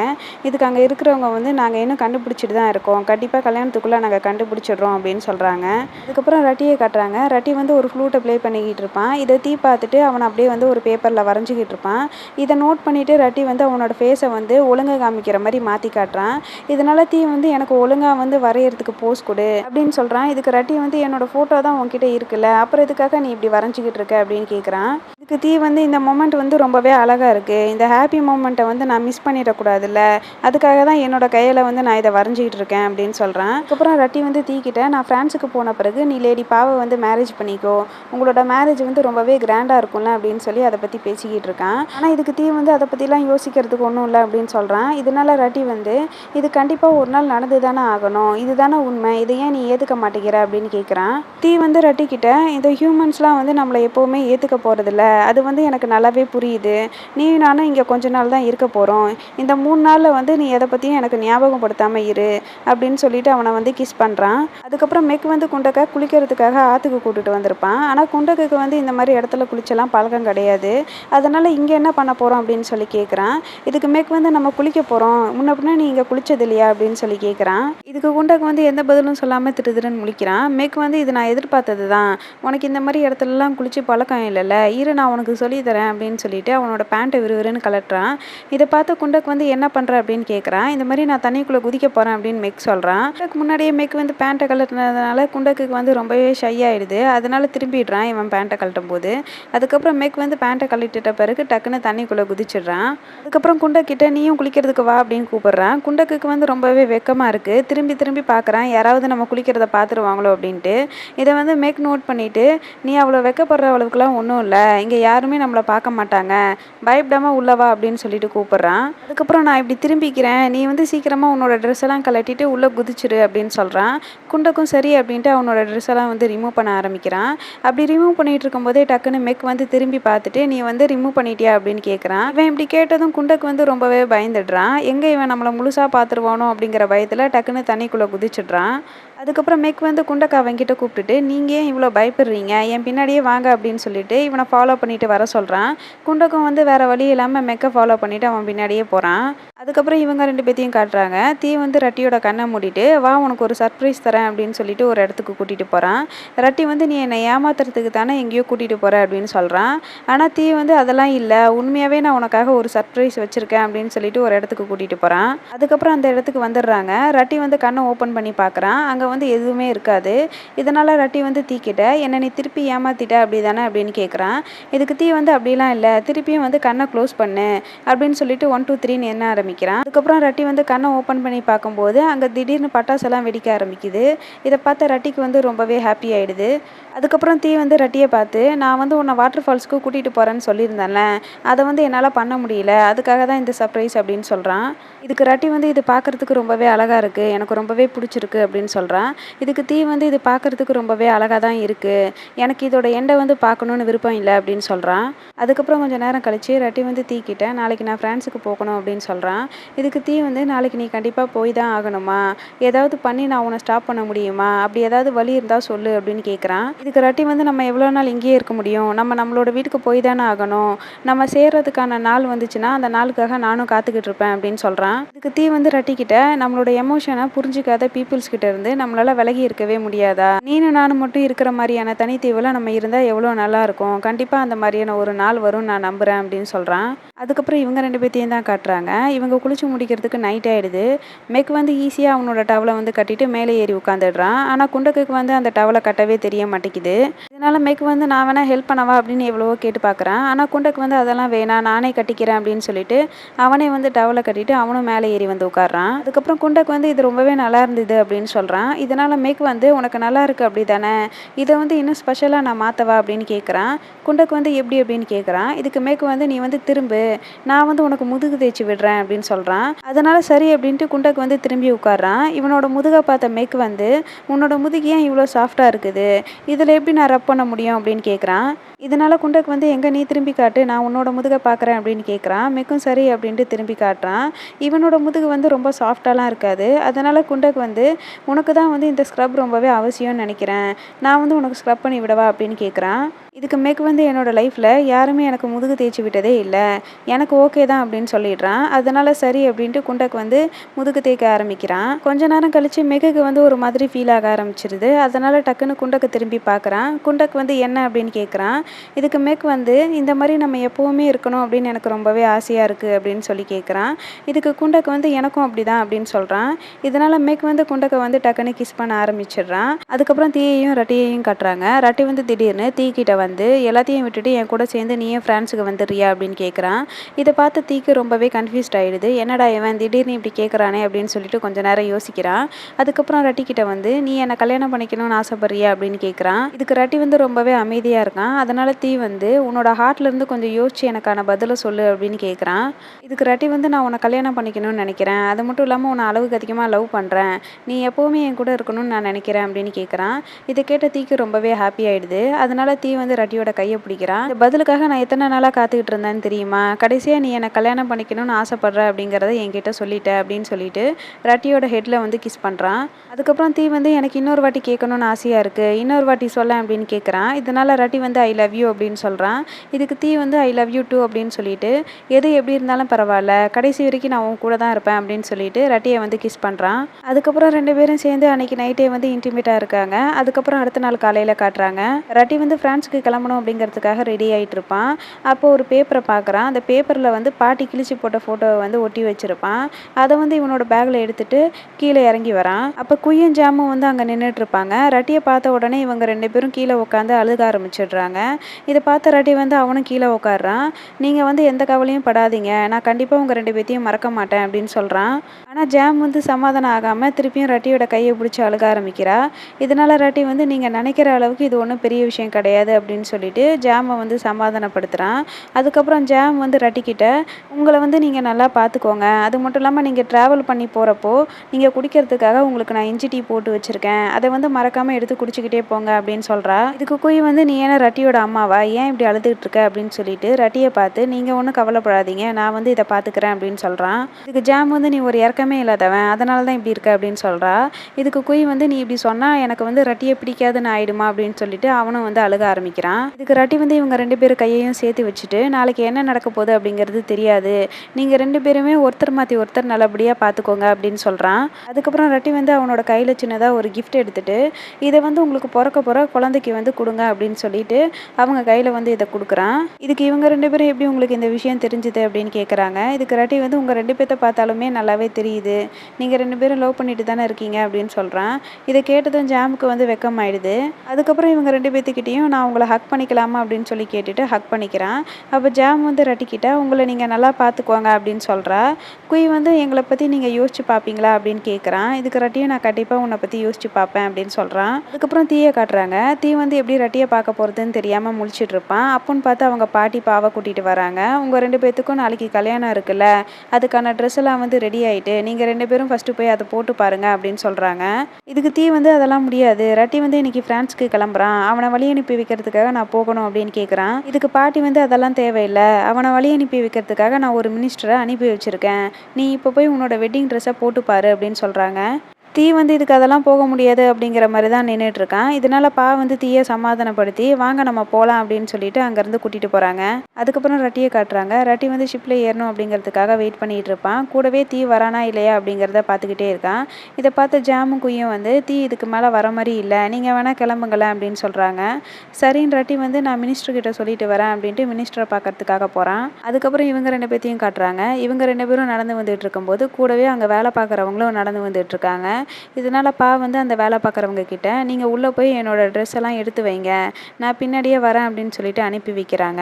இதுக்கு அங்கே இருக்கிறவங்க வந்து நாங்கள் இன்னும் கண்டுபிடிச்சிட்டு தான் இருக்கோம். கண்டிப்பாக கல்யாணத்துக்குள்ளே நாங்கள் கண்டுபிடிச்சிடுறோம் அப்படின்னு சொல்கிறாங்க அதுக்கப்புறம் ரட்டியை காட்டுறாங்க. ரட்டி வந்து ஒரு ஃப்ளூட்டை ப்ளே பண்ணிக்கிட்டு இருப்பான். இதை தீ பார்த்துட்டு அவன் அப்படியே வந்து ஒரு பேப்பரில் வரைஞ்சிக்கிட்டு இருப்பான். இதை நோட் பண்ணிவிட்டு ரட்டி வந்து அவனோட ஃபேஸை வந்து ஒழுங்கா காமிக்கிற மாதிரி மாற்றி காட்டுறான். இதனால தீ வந்து எனக்கு ஒழுங்காக வந்து வரைகிறதுக்கு போஸ் கொடு அப்படின்னு சொல்கிறான் இதுக்கு ரட்டி வந்து என்னோட ஃபோட்டோ தான் உன்கிட்ட இருக்குல்ல அப்புறம் இதுக்காக நீ இப்படி வரைஞ்சிக்கிட்டு இருக்க அப்படின்னு கேட்குறான் இதுக்கு தீ வந்து இந்த மொமெண்ட் வந்து ரொம்பவே அழகாக இருக்குது இந்த ஹாப்பி மூமெண்ட்டை வந்து நான் மிஸ் பண்ணிடக்கூடாதுல்ல. அதுக்காக தான் என்னோட கையில் வந்து நான் இதை வரைஞ்சிக்கிட்டு இருக்கேன் அப்படின்னு சொல்கிறேன் அதுக்கப்புறம் ரட்டி வந்து தீக்கிட்ட நான் ஃப்ரான்ஸுக்கு போன பிறகு நீ லேடி பாவை வந்து மேரேஜ் பண்ணிக்கோ. உங்களோட மேரேஜ் வந்து ரொம்பவே கிராண்டாக இருக்கும்ல அப்படின்னு சொல்லி அதை பற்றி பேசிக்கிட்டு இருக்கான். ஆனால் இதுக்கு தீ வந்து அதை பற்றிலாம் யோசிக்கிறதுக்கு ஒன்றும் இல்லை அப்படின்னு சொல்கிறான் இதனால ரட்டி வந்து இது கண்டிப்பாக ஒரு நாள் நடந்து தானே ஆகணும். இதுதானே உண்மை. இதை ஏன் நீ ஏற்றுக்க மாட்டேங்கிற? அப்படின்னு கேட்குறான் தீ வந்து ரட்டிக்கிட்ட இந்த ஹியூமன்ஸ்லாம் வந்து நம்மளை எப்போவுமே ஏற்றுக்க போகிறதில்ல அது வந்து எனக்கு நல்லாவே புரியுது. நீ நானும் இங்கே கொஞ்ச நாள் தான் இருக்க போகிறோம் இந்த மூணு நாளில் வந்து நீ எதை பற்றியும் எனக்கு ஞாபகப்படுத்தாமல் இரு அப்படின்னு சொல்லிட்டு அவனை வந்து கிஸ் பண்ணுறான் அதுக்கப்புறம் மெக் வந்து குண்டக்கை குளிக்கிறதுக்காக ஆற்றுக்கு கூட்டிட்டு வந்திருப்பான். ஆனால் குண்டக்குக்கு வந்து இந்த மாதிரி இடத்துல குளிச்செல்லாம் பழக்கம் கிடையாது. அதனால் இங்கே என்ன பண்ண போகிறோம் அப்படின்னு சொல்லி கேட்குறான் இதுக்கு மெக் வந்து நம்ம குளிக்க போகிறோம் முன்ன பின்ன நீ இங்கே குளிச்சது இல்லையா அப்படின்னு சொல்லி கேட்குறான் இதுக்கு குண்டக்கு வந்து எந்த பதிலும் சொல்லாமல் திரு திருன்னு முழிக்கிறான். மெக் வந்து இது நான் எதிர்பார்த்தது தான் உனக்கு இந்த மாதிரி இடத்துலலாம் குளிச்சு பழக்கம் இல்லைல்ல. இரு நான் உனக்கு சொல்லித் தரேன் அப்படின்னு சொல்லிட்டு அவனோட பேண்ட்டை விறுவிறுன்னு கலட்டுறான் இதை பார்த்து குண்டக் வந்து என்ன பண்ணுற அப்படின்னு கேட்குறான் இந்த மாதிரி நான் தண்ணிக்குள்ளே குதிக்க போகிறேன் அப்படின்னு மெக் சொல்கிறான் குண்டக்கு முன்னாடியே மெக் வந்து பேண்ட்டை கலட்டினதுனால குண்டக்குக்கு வந்து ரொம்பவே ஷை ஆகிடுது அதனால திரும்பிடுறான் இவன் பேண்ட்டை கழட்டும் போது அதுக்கப்புறம் மெக் வந்து பேண்ட்டை கழட்டிட்ட பிறகு டக்குன்னு தண்ணிக்குள்ளே குதிச்சிடுறான். அதுக்கப்புறம் குண்டக்கிட்ட நீயும் குளிக்கிறதுக்கு வா அப்படின்னு கூப்பிடுறான். குண்டக்குக்கு வந்து ரொம்பவே வெக்கமாக இருக்குது திரும்பி திரும்பி பார்க்குறான் யாராவது நம்ம குளிக்கிறத பார்த்துருவாங்களோ அப்படின்ட்டு. இதை வந்து மேக் நோட் பண்ணிவிட்டு நீ அவ்வளோ வெக்கப்படுற அளவுக்குலாம் ஒன்றும் இல்லை. இங்கே இங்கே யாருமே நம்மளை பார்க்க மாட்டாங்க. பயப்படாமல் உள்ளவா அப்படின்னு சொல்லிட்டு கூப்பிட்றான். அதுக்கப்புறம் நான் இப்படி திரும்பிக்கிறேன். நீ வந்து சீக்கிரமாக உன்னோட ட்ரெஸ் எல்லாம் கலட்டிட்டு உள்ளே குதிச்சிரு அப்படின்னு சொல்கிறான் குண்டக்கும் சரி அப்படின்ட்டு அவனோட ட்ரெஸ் எல்லாம் வந்து ரிமூவ் பண்ண ஆரம்பிக்கிறான். அப்படி ரிமூவ் பண்ணிட்டு இருக்கும்போதே டக்குன்னு மெக் வந்து திரும்பி பார்த்துட்டு நீ வந்து ரிமூவ் பண்ணிட்டியா? அப்படின்னு கேட்குறான் இவன் இப்படி கேட்டதும் குண்டக்கு வந்து ரொம்பவே பயந்துடுறான். எங்கே இவன் நம்மளை முழுசாக பார்த்துருவானோ அப்படிங்கிற பயத்தில் டக்குன்னு தண்ணிக்குள்ளே குதிச்சிடுறான். அதுக்கப்புறம் மெக் வந்து குண்டக்கா அவன்கிட்ட கூப்பிட்டுட்டு நீங்கள் ஏன் இவ்வளோ பயப்படுறீங்க? என் பின்னாடியே வாங்க அப்படின்னு சொல்லிட்டு இவனை ஃபாலோ பண்ணிட்டு வர சொல்கிறான் குண்டக்கம் வந்து வேறு வழி இல்லாமல் மெக்கை ஃபாலோ பண்ணிட்டு அவன் பின்னாடியே போகிறான் அதுக்கப்புறம் இவங்க ரெண்டு பேத்தையும் காட்டுறாங்க. தீ வந்து ரட்டியோட கண்ணை மூடிட்டு வா உனக்கு ஒரு சர்ப்ரைஸ் தரேன் அப்படின்னு சொல்லிட்டு ஒரு இடத்துக்கு கூட்டிகிட்டு போகிறான் ரட்டி வந்து நீ என்னை ஏமாத்துறதுக்கு தானே எங்கேயோ கூட்டிகிட்டு போகிற அப்படின்னு சொல்கிறான் ஆனால் தீ வந்து அதெல்லாம் இல்லை. உண்மையாகவே நான் உனக்காக ஒரு சர்ப்ரைஸ் வச்சுருக்கேன் அப்படின்னு சொல்லிட்டு ஒரு இடத்துக்கு கூட்டிகிட்டு போகிறான் அதுக்கப்புறம் அந்த இடத்துக்கு வந்துடுறாங்க. ரட்டி வந்து கண்ணை ஓப்பன் பண்ணி பார்க்குறான் அங்கே வந்து எதுவுமே இருக்காது. இதனால் ரட்டி வந்து தீக்கிட்ட. என்னை நீ திருப்பி ஏமாத்திட்ட? அப்படி தானே அப்படின்னு கேட்குறான் இதுக்கு தீ வந்து அப்படிலாம் இல்லை. திருப்பியும் வந்து கண்ணை க்ளோஸ் பண்ணு. அப்படின்னு சொல்லிட்டு ஒன் டூ த்ரீன்னு என்ன ஆரம்பிக்கிறான். அதுக்கப்புறம் ரட்டி வந்து கண்ணை ஓப்பன் பண்ணி பார்க்கும்போது அங்கே திடீர்னு பட்டாசெல்லாம் வெடிக்க ஆரம்பிக்குது. இதை பார்த்த ரட்டிக்கு வந்து ரொம்பவே ஹாப்பி ஆகிடுது அதுக்கப்புறம் தீ வந்து ரட்டியை பார்த்து நான் வந்து உன்னை வாட்டர் ஃபால்ஸ்க்கு கூட்டிகிட்டு போகிறேன்னு சொல்லியிருந்தேன்ல. அதை வந்து என்னால் பண்ண முடியல. அதுக்காக தான் இந்த சர்ப்ரைஸ் அப்படின்னு சொல்கிறான் இதுக்கு ரட்டி வந்து இது பார்க்குறதுக்கு ரொம்பவே அழகாக இருக்குது எனக்கு ரொம்பவே பிடிச்சிருக்கு அப்படின்னு சொல்கிறான் இதுக்கு தீ வந்து இது பார்க்குறதுக்கு ரொம்பவே அழகாக தான் இருக்குது எனக்கு இதோட எண்டை வந்து பார்க்கணுன்னு விருப்பம் இல்லை அப்படின்னு சொல்கிறான் அதுக்கப்புறம் கொஞ்சம் நேரம் கழித்து ரட்டி வந்து தீக்கிட்ட நாளைக்கு நான் ஃப்ரான்ஸுக்கு போகணும் அப்படின்னு சொல்கிறான் இதுக்கு தீ வந்து நாளைக்கு நீ கண்டிப்பாக போய் தான் ஆகணுமா? ஏதாவது பண்ணி நான் உன்னை ஸ்டாப் பண்ண முடியுமா? அப்படி ஏதாவது வழி இருந்தால் சொல்லு அப்படின்னு கேட்குறான் இதுக்கு ரட்டி வந்து நம்ம எவ்வளோ நாள் இங்கேயே இருக்க முடியும்? நம்ம நம்மளோட வீட்டுக்கு போய் தானே ஆகணும்? நம்ம சேர்றதுக்கான நாள் வந்துச்சுன்னா அந்த நாளுக்காக நானும் காத்துக்கிட்டு இருப்பேன் அப்படின்னு சொல்கிறான் இதுக்கு தீ வந்து ரட்டிக்கிட்ட. நம்மளோட எமோஷனை புரிஞ்சிக்காத பீப்புள்ஸ் கிட்ட இருந்து நம்மளால விலகி இருக்கவே முடியாதா? நீனும் நானும் மட்டும் இருக்கிற மாதிரியான தனித்தீவில் நம்ம இருந்தால் எவ்வளோ நல்லா இருக்கும். கண்டிப்பாக அந்த மாதிரியான ஒரு நாள் வரும் நான் நம்புகிறேன் அப்படின்னு சொல்கிறான் அதுக்கப்புறம் இவங்க ரெண்டு பேர்த்தையும் தான் காட்டுறாங்க. இவங்க குளிச்சு முடிக்கிறதுக்கு நைட் ஆகிடுது மெக் வந்து ஈஸியாக அவனோட டவலை வந்து கட்டிட்டு மேலே ஏறி உட்காந்துடுறான் ஆனால் குண்டக்குக்கு வந்து அந்த டவலை கட்டவே தெரிய மாட்டேங்குது. அதனால் மேக்கு வந்து நான் வேணால் ஹெல்ப் பண்ணவா அப்படின்னு எவ்வளவோ கேட்டு பார்க்குறான் ஆனால் குண்டக்கு வந்து அதெல்லாம் வேணாம் நானே கட்டிக்கிறேன் அப்படின்னு சொல்லிட்டு அவனே வந்து டவலை கட்டிட்டு அவனும் மேலே ஏறி வந்து உட்காடுறான் அதுக்கப்புறம் குண்டக்கு வந்து இது ரொம்பவே நல்லா இருந்தது அப்படின்னு சொல்கிறான் இதனால் மேக் வந்து உனக்கு நல்லா இருக்குது அப்படி தானே இதை வந்து இன்னும் ஸ்பெஷலாக நான் மாற்றவா அப்படின்னு கேட்குறான் குண்டக்கு வந்து எப்படி அப்படின்னு கேட்குறான் இதுக்கு மேக்கு வந்து நீ வந்து திரும்பு. நான் வந்து உனக்கு முதுகு தேய்ச்சி விடுறேன் அப்படின்னு சொல்கிறான் அதனால் சரி அப்படின்ட்டு குண்டக்கு வந்து திரும்பி உட்காடுறான் இவனோட முதுகை பார்த்த மேக் வந்து உன்னோட முதுகு ஏன் இவ்வளோ சாஃப்டாக இருக்குது? இதில் எப்படி நான் ரப் பண்ண முடியும் அப்படின்னு கேட்குறான் இதனால குண்டக் வந்து எங்கே நீ திரும்பி காட்டு நான் உன்னோட முதுகை பார்க்குறேன் அப்படின்னு கேட்குறான் மெக்கும் சரி அப்படின்ட்டு திரும்பி காட்டுறான். இவனோட முதுகு வந்து ரொம்ப சாஃப்டாலாம் இருக்காது. அதனால் குண்டக் வந்து உனக்கு தான் வந்து இந்த ஸ்க்ரப் ரொம்பவே அவசியம்னு நினைக்கிறேன். நான் வந்து உனக்கு ஸ்க்ரப் பண்ணி விடவா? அப்படின்னு கேட்குறான் இதுக்கு மேக் வந்து என்னோடய லைஃப்பில் யாருமே எனக்கு முதுகு தேய்ச்சி விட்டதே இல்லை. எனக்கு ஓகே தான் அப்படின்னு சொல்லிடுறான். அதனால் சரி அப்படின்ட்டு குண்டக்கு வந்து முதுகு தேய்க்க ஆரம்பிக்கிறான். கொஞ்ச நேரம் கழித்து மெகுக்கு வந்து ஒரு மாதிரி ஃபீல் ஆக ஆரம்பிச்சிருது. அதனால் டக்குன்னு குண்டக்கு திரும்பி பார்க்குறான். குண்டக்கு வந்து என்ன அப்படின்னு கேட்குறான் இதுக்கு மேக் வந்து இந்த மாதிரி நம்ம எப்போவுமே இருக்கணும் அப்படின்னு எனக்கு ரொம்பவே ஆசையாக இருக்குது அப்படின்னு சொல்லி கேட்குறான் இதுக்கு குண்டக்கு வந்து எனக்கும் அப்படி தான் அப்படின்னு சொல்கிறான் இதனால் மேக் வந்து குண்டக்கை வந்து டக்குன்னு கிஸ் பண்ண ஆரம்பிச்சிடுறான். அதுக்கப்புறம் தீயையும் ரட்டியையும் கட்டுறாங்க. ரட்டி வந்து திடீர்னு தீக்கிட்ட வந்து வந்து எல்லாத்தையும் விட்டுட்டு என் கூட சேர்ந்து நீ ஏன் ஃப்ரான்ஸுக்கு வந்துடுறியா அப்படின்னு கேட்குறான் இதை பார்த்து தீக்கு ரொம்பவே கன்ஃபியூஸ்ட் ஆகிடுது என்னடா இவன் திடீர்னு இப்படி கேட்குறானே அப்படின்னு சொல்லிட்டு கொஞ்ச நேரம் யோசிக்கிறான். அதுக்கப்புறம் ரட்டி கிட்ட வந்து நீ என்னை கல்யாணம் பண்ணிக்கணும்னு ஆசைப்படுறியா அப்படின்னு கேட்குறான் இதுக்கு ரட்டி வந்து ரொம்பவே அமைதியாக இருக்கான். அதனால் தீ வந்து உன்னோட ஹார்ட்லேருந்து கொஞ்சம் யோசிச்சு எனக்கான பதிலை சொல்லு அப்படின்னு கேட்குறான் இதுக்கு ரட்டி வந்து நான் உன்னை கல்யாணம் பண்ணிக்கணும்னு நினைக்கிறேன். அது மட்டும் இல்லாமல் உன்னை அளவுக்கு அதிகமாக லவ் பண்ணுறேன் நீ எப்போவுமே என் கூட இருக்கணும்னு நான் நினைக்கிறேன் அப்படின்னு கேட்குறான் இதை கேட்ட தீக்கு ரொம்பவே ஹாப்பி ஆகிடுது அதனால் தீ வந்து ரட்டியோட கையை பிடிக்கிறான். இந்த பதிலுக்காக நான் எத்தனை நாளாக காத்துக்கிட்டு இருந்தேன்னு தெரியுமா? கடைசியாக நீ என்னை கல்யாணம் பண்ணிக்கணும்னு ஆசைப்பட்ற அப்படிங்கிறத என்கிட்ட சொல்லிட்ட அப்படின்னு சொல்லிட்டு ரட்டியோட ஹெட்டில் வந்து கிஸ் பண்ணுறான் அதுக்கப்புறம் தீ வந்து எனக்கு இன்னொரு வாட்டி கேட்கணும்னு ஆசையாக இருக்குது இன்னொரு வாட்டி சொல்ல அப்படின்னு கேட்குறான். இதனால் ரட்டி வந்து ஐ லவ் யூ அப்படின்னு சொல்கிறான் இதுக்கு தீ வந்து ஐ லவ் யூ டூ அப்படின்னு சொல்லிட்டு எது எப்படி இருந்தாலும் பரவாயில்ல. கடைசி வரைக்கும் நான் உன் கூட தான் இருப்பேன் அப்படின்னு சொல்லிட்டு ரட்டியை வந்து கிஸ் பண்ணுறான் அதுக்கப்புறம் ரெண்டு பேரும் சேர்ந்து அன்னைக்கு நைட்டே வந்து இன்டிமேட்டாக இருக்காங்க. அதுக்கப்புறம் அடுத்த நாள் காலையில் காட்டுறாங்க. ரட்டி வந்து ஃப்ரான்ஸுக்கு கிளம்பணும் அப்படிங்கிறதுக்காக ரெடி ஆகிட்டு இருப்பான் அப்போது ஒரு பேப்பரை பார்க்குறான். அந்த பேப்பரில் வந்து பாட்டி கிழிச்சு போட்ட ஃபோட்டோவை வந்து ஒட்டி வச்சிருப்பான். அதை வந்து இவனோட பேக்கில் எடுத்துட்டு கீழே இறங்கி வரான். அப்போ குய்யும் ஜாமும் வந்து அங்கே நின்றுட்டு இருப்பாங்க ரட்டியை பார்த்த உடனே இவங்க ரெண்டு பேரும் கீழே உட்காந்து அழுக ஆரம்பிச்சிடுறாங்க. இதை பார்த்த ரட்டி வந்து அவனும் கீழே உட்காடுறான் நீங்கள் வந்து எந்த கவலையும் படாதீங்க. நான் கண்டிப்பாக உங்கள் ரெண்டு பேத்தையும் மறக்க மாட்டேன் அப்படின்னு சொல்கிறான் ஆனால் ஜாம் வந்து சமாதானம் ஆகாமல் திருப்பியும் ரட்டியோட கையை பிடிச்சி அழுக ஆரம்பிக்கிறா. இதனால் ரட்டி வந்து நீங்கள் நினைக்கிற அளவுக்கு இது ஒன்றும் பெரிய விஷயம் கிடையாது அப்படின்னு அப்படின்னு சொல்லிட்டு ஜாமை வந்து சமாதானப்படுத்துகிறான் அதுக்கப்புறம் ஜாம் வந்து ரட்டிக்கிட்ட உங்களை வந்து நீங்கள் நல்லா பார்த்துக்கோங்க அது மட்டும் இல்லாமல் நீங்கள் ட்ராவல் பண்ணி போகிறப்போ நீங்கள் குடிக்கிறதுக்காக உங்களுக்கு நான் இஞ்சி டீ போட்டு வச்சுருக்கேன். அதை வந்து மறக்காமல் எடுத்து குடிச்சிக்கிட்டே போங்க அப்படின்னு சொல்கிறா இதுக்கு குய் வந்து நீ ஏன்னா ரட்டியோட அம்மாவா? ஏன் இப்படி அழுதுகிட்டு இருக்க? அப்படின்னு சொல்லிட்டு ரட்டியை பார்த்து நீங்கள் ஒன்றும் கவலைப்படாதீங்க. நான் வந்து இதை பார்த்துக்கிறேன் அப்படின்னு சொல்கிறான் இதுக்கு ஜாம் வந்து நீ ஒரு இறக்கமே இல்லாதவன். அதனால தான் இப்படி இருக்க அப்படின்னு சொல்கிறா இதுக்கு குய் வந்து நீ இப்படி சொன்னால் எனக்கு வந்து ரட்டியை பிடிக்காதுன்னு ஆயிடுமா? அப்படின்னு சொல்லிட்டு அவனும் வந்து அழுக ஆரம்பிக்கிறான் இதுக்கு ரட்டி வந்து இவங்க ரெண்டு பேரும் கையையும் சேர்த்து வச்சுட்டு நாளைக்கு என்ன நடக்க போகுது அப்படிங்கிறது தெரியாது. நீங்கள் ரெண்டு பேருமே ஒருத்தர் மாற்றி ஒருத்தர் நல்லபடியாக பார்த்துக்கோங்க அப்படின்னு சொல்கிறான் அதுக்கப்புறம் ரட்டி வந்து அவனோட கையில் சின்னதாக ஒரு கிஃப்ட் எடுத்துட்டு இதை வந்து உங்களுக்கு பிறக்க போகிற குழந்தைக்கு வந்து கொடுங்க அப்படின்னு சொல்லிட்டு அவங்க கையில் வந்து இதை கொடுக்குறான். இதுக்கு இவங்க ரெண்டு பேரும் எப்படி உங்களுக்கு இந்த விஷயம் தெரிஞ்சுது அப்படின்னு கேட்குறாங்க இதுக்கு ரட்டி வந்து உங்கள் ரெண்டு பேர்த்த பார்த்தாலுமே நல்லாவே தெரியுது. நீங்கள் ரெண்டு பேரும் லவ் பண்ணிட்டு தானே இருக்கீங்க அப்படின்னு சொல்கிறான் இதை கேட்டதும் ஜாமுக்கு வந்து வெக்கம் ஆயிடுது அதுக்கப்புறம் இவங்க ரெண்டு பேர்த்துக்கிட்டையும் நான் உங்களை ஹக் பண்ணிக்கலாமா அப்படின்னு சொல்லி கேட்டுட்டு ஹக் பண்ணிக்கிறான். அப்போ ஜாம் வந்து ரட்டிக்கிட்ட உங்களை நீங்கள் நல்லா பார்த்துக்குவாங்க அப்படின்னு சொல்கிறா குய் வந்து எங்களை பற்றி நீங்கள் யோசிச்சு பார்ப்பீங்களா அப்படின்னு கேட்குறான் இதுக்கு ரட்டியும் நான் கண்டிப்பாக உன்னை பற்றி யோசிச்சு பார்ப்பேன் அப்படின்னு சொல்கிறான் அதுக்கப்புறம் தீயை காட்டுறாங்க. தீ வந்து எப்படி ரட்டியை பார்க்க போகிறதுன்னு தெரியாமல் முழிச்சிட்டு இருப்பான். அப்போன்னு பார்த்து அவங்க பாட்டி பாவை கூட்டிகிட்டு வராங்க. உங்கள் ரெண்டு பேர்த்துக்கும் நாளைக்கு கல்யாணம் இருக்குல்ல. அதுக்கான ட்ரெஸ் எல்லாம் வந்து ரெடி ஆகிட்டு நீங்கள் ரெண்டு பேரும் ஃபஸ்ட்டு போய் அதை போட்டு பாருங்க அப்படின்னு சொல்கிறாங்க இதுக்கு தீ வந்து அதெல்லாம் முடியாது. ரட்டி வந்து இன்னைக்கு ஃப்ரான்ஸ்க்கு கிளம்புறான். அவனை வழி அனுப்பி வைக்கிறதுக்காக நான் போகணும் அப்படின்னு கேட்குறான் இதுக்கு பாட்டி வந்து அதெல்லாம் தேவையில்லை. அவனை வழி அனுப்பி வைக்கிறதுக்காக நான் ஒரு மினிஸ்டரை அனுப்பி வச்சுருக்கேன். நீ இப்போ போய் உன்னோட வெட்டிங் ட்ரெஸ்ஸை போட்டு பாரு அப்படின்னு சொல்கிறாங்க தீ வந்து இதுக்கு அதெல்லாம் போக முடியாது அப்படிங்கிற மாதிரி தான் நின்றுட்டுருக்கான் இதனால பா வந்து தீயை சமாதானப்படுத்தி வாங்க நம்ம போகலாம் அப்படின்னு சொல்லிட்டு அங்கேருந்து கூட்டிகிட்டு போகிறாங்க அதுக்கப்புறம் ரட்டியை காட்டுறாங்க. ரட்டி வந்து ஷிப்பில் ஏறணும் அப்படிங்கிறதுக்காக வெயிட் பண்ணிகிட்டு இருப்பான் கூடவே தீ வரானா இல்லையா அப்படிங்கிறத பார்த்துக்கிட்டே இருக்கான். இதை பார்த்த ஜாமும் குய்யும் வந்து தீ இதுக்கு மேலே வர மாதிரி இல்லை. நீங்கள் வேணால் கிளம்புங்களேன் அப்படின்னு சொல்கிறாங்க சரின்னு ரட்டி வந்து நான் மினிஸ்டர்கிட்ட சொல்லிட்டு வரேன் அப்படின்ட்டு மினிஸ்டரை பார்க்கறதுக்காக போகிறான் அதுக்கப்புறம் இவங்க ரெண்டு பேர்த்தையும் காட்டுறாங்க. இவங்க ரெண்டு பேரும் நடந்து வந்துட்டு இருக்கும்போது கூடவே அங்கே வேலை பார்க்குறவங்களும் நடந்து வந்துட்டு இருக்காங்க இதனால் பா வந்து அந்த வேலை பார்க்குறவங்க கிட்ட நீங்கள் உள்ளே போய் என்னோடய ட்ரெஸ் எல்லாம் எடுத்து வைங்க. நான் பின்னாடியே வரேன் அப்படின்னு சொல்லிட்டு அனுப்பி வைக்கிறாங்க.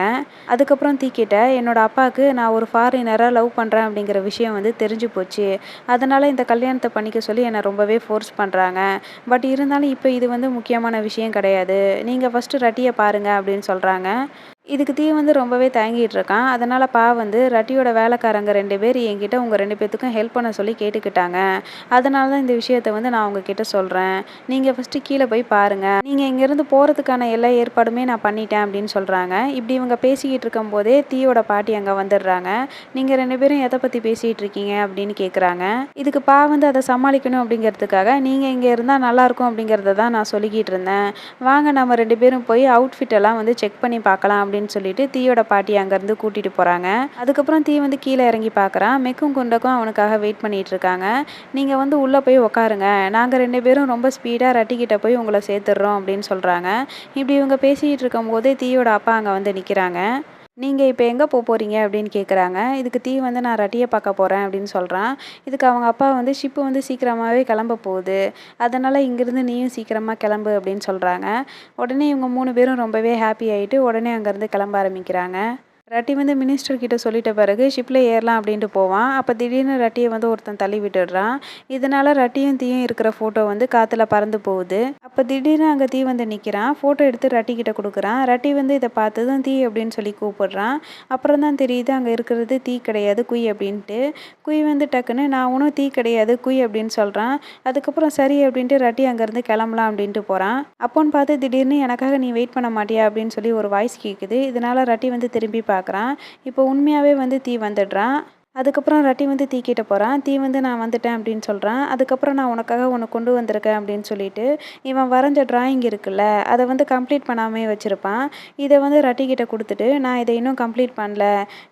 அதுக்கப்புறம் தீக்கிட்ட என்னோட அப்பாவுக்கு நான் ஒரு ஃபாரினராக லவ் பண்ணுறேன் அப்படிங்கிற விஷயம் வந்து தெரிஞ்சு போச்சு. அதனால் இந்த கல்யாணத்தை பண்ணிக்க சொல்லி என்னை ரொம்பவே ஃபோர்ஸ் பண்ணுறாங்க பட் இருந்தாலும் இப்போ இது வந்து முக்கியமான விஷயம் கிடையாது. நீங்கள் ஃபஸ்ட்டு ரட்டியை பாருங்கள் அப்படின்னு சொல்கிறாங்க இதுக்கு தீ வந்து ரொம்பவே தயங்கிட்டு இருக்கான். அதனால் பா வந்து ரட்டியோட வேலைக்காரங்க ரெண்டு பேர் என்கிட்ட உங்கள் ரெண்டு பேர்த்துக்கும் ஹெல்ப் பண்ண சொல்லி கேட்டுக்கிட்டாங்க. அதனால தான் இந்த விஷயத்த வந்து நான் உங்ககிட்ட சொல்கிறேன் நீங்கள் ஃபஸ்ட்டு கீழே போய் பாருங்கள் நீங்கள் இங்கேருந்து போகிறதுக்கான எல்லா ஏற்பாடுமே நான் பண்ணிட்டேன் அப்படின்னு சொல்கிறாங்க இப்படி இவங்க பேசிக்கிட்டு இருக்கும்போதே தீயோட பாட்டி அங்கே வந்துடுறாங்க. நீங்கள் ரெண்டு பேரும் எதை பற்றி பேசிகிட்டு இருக்கீங்க அப்படின்னு கேட்குறாங்க இதுக்கு பா வந்து அதை சமாளிக்கணும் அப்படிங்கிறதுக்காக நீங்கள் இங்கே இருந்தால் நல்லாயிருக்கும் அப்படிங்கிறத தான் நான் சொல்லிக்கிட்டு இருந்தேன். வாங்க நம்ம ரெண்டு பேரும் போய் அவுட்ஃபிட் எல்லாம் வந்து செக் பண்ணி பார்க்கலாம் அப்படின்னு அப்படின்னு சொல்லிட்டு தீயோட பாட்டி அங்கேருந்து கூட்டிகிட்டு போகிறாங்க அதுக்கப்புறம் தீ வந்து கீழே இறங்கி பார்க்குறான். மெக்கும் குண்டக்கும் அவனுக்காக வெயிட் பண்ணிட்டு இருக்காங்க. நீங்கள் வந்து உள்ளே போய் உட்காருங்க நாங்கள் ரெண்டு பேரும் ரொம்ப ஸ்பீடாக ரட்டிக்கிட்ட போய் உங்களை சேர்த்துடுறோம் அப்படின்னு சொல்கிறாங்க இப்படி இவங்க பேசிகிட்டு இருக்கும்போதே தீயோட அப்பா அங்கே வந்து நிற்கிறாங்க நீங்கள் இப்போ எங்கே போக போகிறீங்க அப்படின்னு கேட்குறாங்க இதுக்கு தீ வந்து நான் ரட்டியை பார்க்க போகிறேன் அப்படின்னு சொல்கிறான் இதுக்கு அவங்க அப்பா வந்து ஷிப்பு வந்து சீக்கிரமாகவே கிளம்ப போகுது. அதனால் இங்கேருந்து நீயும் சீக்கிரமாக கிளம்பு அப்படின்னு சொல்கிறாங்க உடனே இவங்க மூணு பேரும் ரொம்பவே ஹாப்பி ஆகிட்டு உடனே அங்கேருந்து கிளம்ப ஆரம்பிக்கிறாங்க. ரட்டி வந்து மினிஸ்டர் கிட்ட சொல்லிட்ட பிறகு ஷிப்பில் ஏறலாம் அப்படின்ட்டு போவான். அப்போ திடீர்னு ரட்டியை வந்து ஒருத்தன் தள்ளி விட்டுடுறான். இதனால ரட்டியும் தீயும் இருக்கிற ஃபோட்டோ வந்து காற்றுல பறந்து போகுது. அப்போ திடீர்னு அங்கே தீ வந்து நிற்கிறான் ஃபோட்டோ எடுத்து ரட்டி கிட்ட கொடுக்குறான். ரட்டி வந்து இதை பார்த்ததும் தீ அப்படின்னு சொல்லி கூப்பிடுறான். அப்புறம் தான் தெரியுது அங்கே இருக்கிறது தீ கிடையாது குய் அப்படின்ட்டு. குய் வந்து டக்குன்னு நான் ஒன்றும் தீ கிடையாது குய் அப்படின்னு சொல்கிறான் அதுக்கப்புறம் சரி அப்படின்ட்டு ரட்டி அங்கேருந்து கிளம்பலாம் அப்படின்ட்டு போகிறான் அப்போன்னு பார்த்து திடீர்னு எனக்காக நீ வெயிட் பண்ண மாட்டியா? அப்படின்னு சொல்லி ஒரு வாய்ஸ் கேட்குது இதனால ரட்டி வந்து திரும்பி பார்க்குறான். இப்போ உண்மையாகவே வந்து தீ வந்துடுறான். அதுக்கப்புறம் ரட்டி வந்து தீக்கிட்ட போகிறான் தீ வந்து நான் வந்துட்டேன் அப்படின்னு சொல்கிறான் அதுக்கப்புறம் நான் உனக்காக ஒன்று கொண்டு வந்திருக்கேன் அப்படின்னு சொல்லிட்டு இவன் வரைஞ்ச டிராயிங் இருக்குல்ல அதை வந்து கம்ப்ளீட் பண்ணாமே வச்சுருப்பான். இதை வந்து ரட்டிக்கிட்ட கொடுத்துட்டு நான் இதை இன்னும் கம்ப்ளீட் பண்ணல.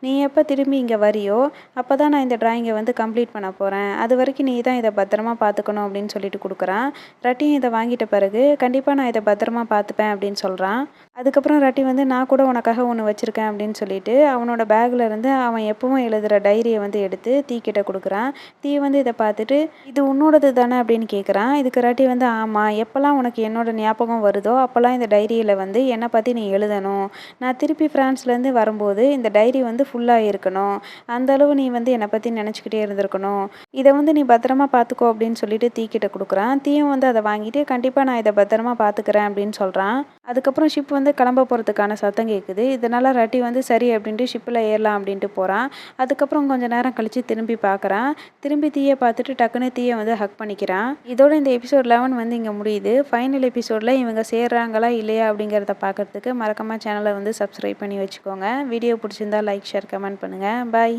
நீ எப்போ திரும்பி இங்கே வரியோ அப்போ தான் நான் இந்த டிராயிங்கை வந்து கம்ப்ளீட் பண்ண போகிறேன் அது வரைக்கும் நீ தான் இதை பத்திரமா பார்த்துக்கணும் அப்படின்னு சொல்லிட்டு கொடுக்குறான். ரட்டியும் இதை வாங்கிட்ட பிறகு கண்டிப்பாக நான் இதை பத்திரமா பார்த்துப்பேன் அப்படின்னு சொல்கிறான் அதுக்கப்புறம் ரட்டி வந்து நான் கூட உனக்காக ஒன்று வச்சுருக்கேன் அப்படின்னு சொல்லிட்டு அவனோட பேக்கில் இருந்து அவன் எப்பவும் எழுதுகிற டைரி கத்திரியை வந்து எடுத்து தீக்கிட்ட கொடுக்குறான். தீ வந்து இதை பார்த்துட்டு இது உன்னோடது தானே? அப்படின்னு கேட்குறான் இதுக்கு ரட்டி வந்து ஆமாம் எப்போல்லாம் உனக்கு என்னோட ஞாபகம் வருதோ அப்போல்லாம் இந்த டைரியில் வந்து என்னை பற்றி நீ எழுதணும். நான் திருப்பி ஃப்ரான்ஸ்லேருந்து வரும்போது இந்த டைரி வந்து ஃபுல்லாக இருக்கணும். அந்த அளவு நீ வந்து என்னை பற்றி நினச்சிக்கிட்டே இருந்திருக்கணும். இதை வந்து நீ பத்திரமா பார்த்துக்கோ அப்படின்னு சொல்லிட்டு தீக்கிட்ட கொடுக்குறான். தீயும் வந்து அதை வாங்கிட்டு கண்டிப்பாக நான் இதை பத்திரமா பார்த்துக்கிறேன் அப்படின்னு சொல்கிறான் அதுக்கப்புறம் ஷிப் வந்து கிளம்ப போகிறதுக்கான சத்தம் கேட்குது இதனால் ரட்டி வந்து சரி அப்படின்ட்டு ஷிப்பில் ஏறலாம் அப்படின்ட்டு போகிறான் அதுக்கப்புறம் கொஞ்ச நேரம் கழித்து திரும்பி பார்க்குறான் திரும்பி தீயை பார்த்துட்டு டக்குன்னு தீயை வந்து ஹக் பண்ணிக்கிறான். இதோட இந்த எபிசோட் லெவன் வந்து இங்கே முடியுது. ஃபைனல் எபிசோடில் இவங்க சேர்றாங்களா இல்லையா அப்படிங்கிறத பார்க்குறதுக்கு மறக்காம சேனலை வந்து சப்ஸ்கிரைப் பண்ணி வச்சுக்கோங்க. வீடியோ பிடிச்சிருந்தா லைக் ஷேர் கமெண்ட் பண்ணுங்கள் பாய்